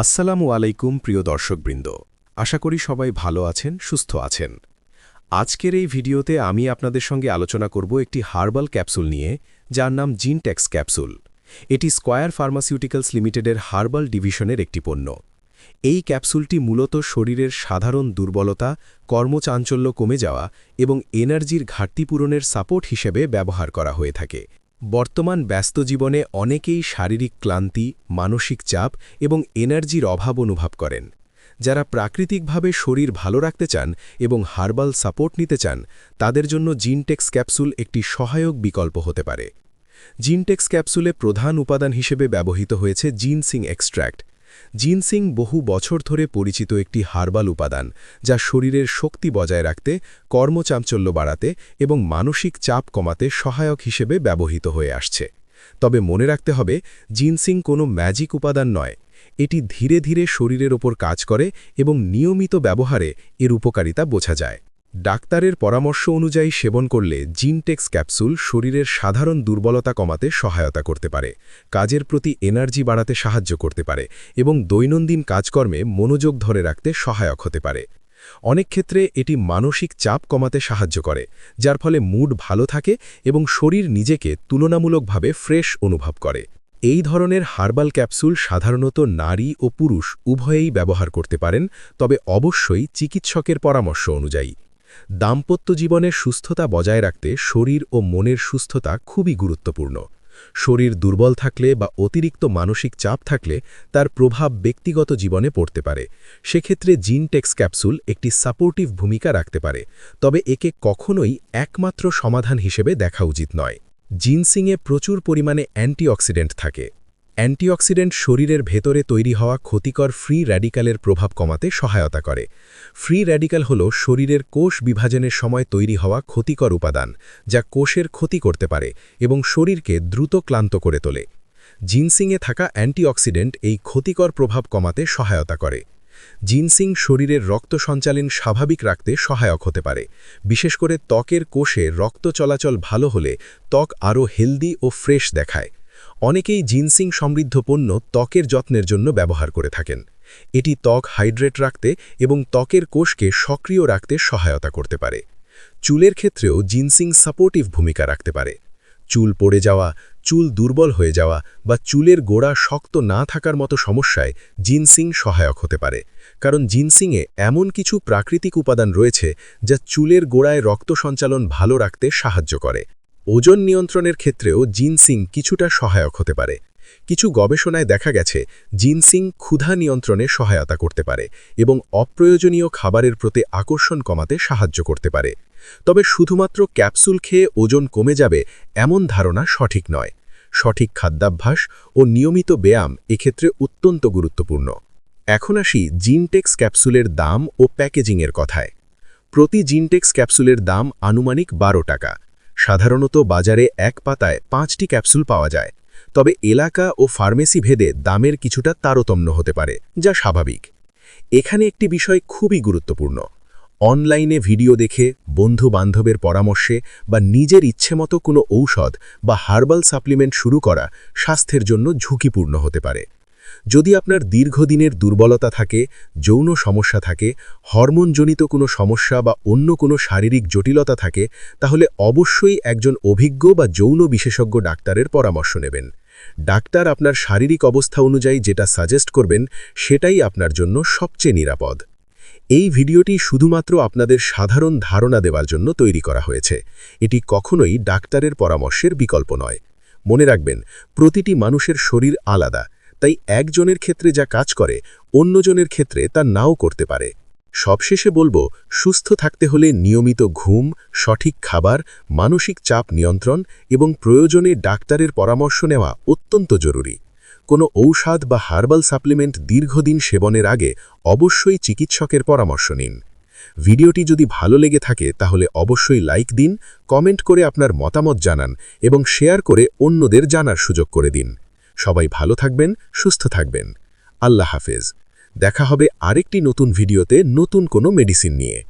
আসসালামু আলাইকুম, প্রিয় দর্শকবৃন্দ। আশা করি সবাই ভালো আছেন, সুস্থ আছেন। আজকের এই ভিডিওতে আমি আপনাদের সঙ্গে আলোচনা করব একটি হার্বাল ক্যাপসুল নিয়ে, যার নাম জিনটেক্স ক্যাপসুল। এটি স্কয়ার ফার্মাসিউটিক্যালস লিমিটেডের হার্বাল ডিভিশনের একটি পণ্য। এই ক্যাপসুলটি মূলত শরীরের সাধারণ দুর্বলতা, কর্মচাঞ্চল্য কমে যাওয়া এবং এনার্জির ঘাটতি পূরণের সাপোর্ট হিসেবে ব্যবহার করা হয়ে থাকে। বর্তমান ব্যস্ত জীবনে অনেকেই শারীরিক ক্লান্তি, মানসিক চাপ এবং এনার্জির অভাব অনুভব করেন। যারা প্রাকৃতিকভাবে শরীর ভালো রাখতে চান এবং হার্বাল সাপোর্ট নিতে চান, তাদের জন্য জিনটেক্স ক্যাপসুল একটি সহায়ক বিকল্প হতে পারে। জিনটেক্স ক্যাপসুলে প্রধান উপাদান হিসেবে ব্যবহৃত হয়েছে জিনসিং এক্সট্র্যাক্ট। জিনসিং বহু বছর ধরে পরিচিত একটি হার্বাল উপাদান, যা শরীরের শক্তি বজায় রাখতে, কর্মচাঞ্চল্য বাড়াতে এবং মানসিক চাপ কমাতে সহায়ক হিসেবে ব্যবহৃত হয়ে আসছে। তবে মনে রাখতে হবে, জিনসিং কোনো ম্যাজিক উপাদান নয়। এটি ধীরে ধীরে শরীরের ওপর কাজ করে এবং নিয়মিত ব্যবহারে এর উপকারিতা বোঝা যায়। ডাক্তারের পরামর্শ অনুযায়ী সেবন করলে জিনটেক্স ক্যাপসুল শরীরের সাধারণ দুর্বলতা কমাতে সহায়তা করতে পারে, কাজের প্রতি এনার্জি বাড়াতে সাহায্য করতে পারে এবং দৈনন্দিন কাজকর্মে মনোযোগ ধরে রাখতে সহায়ক হতে পারে। অনেক ক্ষেত্রে এটি মানসিক চাপ কমাতে সাহায্য করে, যার ফলে মুড ভালো থাকে এবং শরীর নিজেকে তুলনামূলকভাবে ফ্রেশ অনুভব করে। এই ধরনের হার্বাল ক্যাপসুল সাধারণত নারী ও পুরুষ উভয়েই ব্যবহার করতে পারেন, তবে অবশ্যই চিকিৎসকের পরামর্শ অনুযায়ী। দাম্পত্য জীবনের সুস্থতা বজায় রাখতে শরীর ও মনের সুস্থতা খুবই গুরুত্বপূর্ণ। শরীর দুর্বল থাকলে বা অতিরিক্ত মানসিক চাপ থাকলে তার প্রভাব ব্যক্তিগত জীবনে পড়তে পারে। সেক্ষেত্রে জিনটেক্স ক্যাপসুল একটি সাপোর্টিভ ভূমিকা রাখতে পারে, তবে একে কখনোই একমাত্র সমাধান হিসেবে দেখা উচিত নয়। জিনসিংয়ে প্রচুর পরিমাণে অ্যান্টিঅক্সিডেন্ট থাকে। অ্যান্টিঅক্সিডেন্ট শরীরের ভেতরে তৈরি হওয়া ক্ষতিকর ফ্রি র্যাডিক্যালের প্রভাব কমাতে সহায়তা করে। ফ্রি র্যাডিক্যাল হল শরীরের কোষ বিভাজনের সময় তৈরি হওয়া ক্ষতিকর উপাদান, যা কোষের ক্ষতি করতে পারে এবং শরীরকে দ্রুত ক্লান্ত করে তোলে। জিনসিংয়ে থাকা অ্যান্টিঅক্সিডেন্ট এই ক্ষতিকর প্রভাব কমাতে সহায়তা করে। জিনসিং শরীরের রক্ত সঞ্চালন স্বাভাবিক রাখতে সহায়ক হতে পারে। বিশেষ করে ত্বকের কোষে রক্ত চলাচল ভালো হলে ত্বক আরও হেলদি ও ফ্রেশ দেখায়। অনেকেই জিনসিং সমৃদ্ধ পণ্য ত্বকের যত্নের জন্য ব্যবহার করে থাকেন। এটি ত্বক হাইড্রেট রাখতে এবং ত্বকের কোষকে সক্রিয় রাখতে সহায়তা করতে পারে। চুলের ক্ষেত্রেও জিনসিং সাপোর্টিভ ভূমিকা রাখতে পারে। চুল পড়ে যাওয়া, চুল দুর্বল হয়ে যাওয়া বা চুলের গোড়া শক্ত না থাকার মতো সমস্যায় জিনসিং সহায়ক হতে পারে। কারণ জিনসিংয়ে এমন কিছু প্রাকৃতিক উপাদান রয়েছে যা চুলের গোড়ায় রক্ত সঞ্চালন ভালো রাখতে সাহায্য করে। ওজন নিয়ন্ত্রণের ক্ষেত্রেও জিনসিং কিছুটা সহায়ক হতে পারে। কিছু গবেষণায় দেখা গেছে, জিনসিং ক্ষুধা নিয়ন্ত্রণে সহায়তা করতে পারে এবং অপ্রয়োজনীয় খাবারের প্রতি আকর্ষণ কমাতে সাহায্য করতে পারে। তবে শুধুমাত্র ক্যাপসুল খেয়ে ওজন কমে যাবে এমন ধারণা সঠিক নয়। সঠিক খাদ্যাভ্যাস ও নিয়মিত ব্যায়াম এক্ষেত্রে অত্যন্ত গুরুত্বপূর্ণ। এখন আসি জিনটেক্স ক্যাপসুলের দাম ও প্যাকেজিংয়ের কথায়। প্রতি জিনটেক্স ক্যাপসুলের দাম আনুমানিক বারো টাকা। সাধারণত বাজারে এক পাতায় পাঁচটি ক্যাপসুল পাওয়া যায়। তবে এলাকা ও ফার্মেসি ভেদে দামের কিছুটা তারতম্য হতে পারে, যা স্বাভাবিক। এখানে একটি বিষয় খুবই গুরুত্বপূর্ণ। অনলাইনে ভিডিও দেখে বন্ধু বান্ধবের পরামর্শে বা নিজের ইচ্ছেমতো কোনো ঔষধ বা হার্বাল সাপ্লিমেন্ট শুরু করা স্বাস্থ্যের জন্য ঝুঁকিপূর্ণ হতে পারে। যদি আপনার দীর্ঘদিনের দুর্বলতা থাকে, যৌন সমস্যা থাকে, হরমোনজনিত কোনো সমস্যা বা অন্য কোনো শারীরিক জটিলতা থাকে, তাহলে অবশ্যই একজন অভিজ্ঞ বা যৌন বিশেষজ্ঞ ডাক্তারের পরামর্শ নেবেন। ডাক্তার আপনার শারীরিক অবস্থা অনুযায়ী যেটা সাজেস্ট করবেন, সেটাই আপনার জন্য সবচেয়ে নিরাপদ। এই ভিডিওটি শুধুমাত্র আপনাদের সাধারণ ধারণা দেওয়ার জন্য তৈরি করা হয়েছে। এটি কখনোই ডাক্তারের পরামর্শের বিকল্প নয়। মনে রাখবেন, প্রতিটি মানুষের শরীর আলাদা। তাই একজনের ক্ষেত্রে যা কাজ করে, অন্যজনের ক্ষেত্রে তা নাও করতে পারে। সবশেষে বলব, সুস্থ থাকতে হলে নিয়মিত ঘুম, সঠিক খাবার, মানসিক চাপ নিয়ন্ত্রণ এবং প্রয়োজনে ডাক্তারের পরামর্শ নেওয়া অত্যন্ত জরুরি। কোনো ঔষধ বা হার্বাল সাপ্লিমেন্ট দীর্ঘদিন সেবনের আগে অবশ্যই চিকিৎসকের পরামর্শ নিন। ভিডিওটি যদি ভালো লেগে থাকে, তাহলে অবশ্যই লাইক দিন, কমেন্ট করে আপনার মতামত জানান এবং শেয়ার করে অন্যদের জানার সুযোগ করে দিন। সবাই ভালো থাকবেন, সুস্থ থাকবেন। আল্লাহ হাফেজ। দেখা হবে আরেকটি নতুন ভিডিওতে নতুন কোনো মেডিসিন নিয়ে।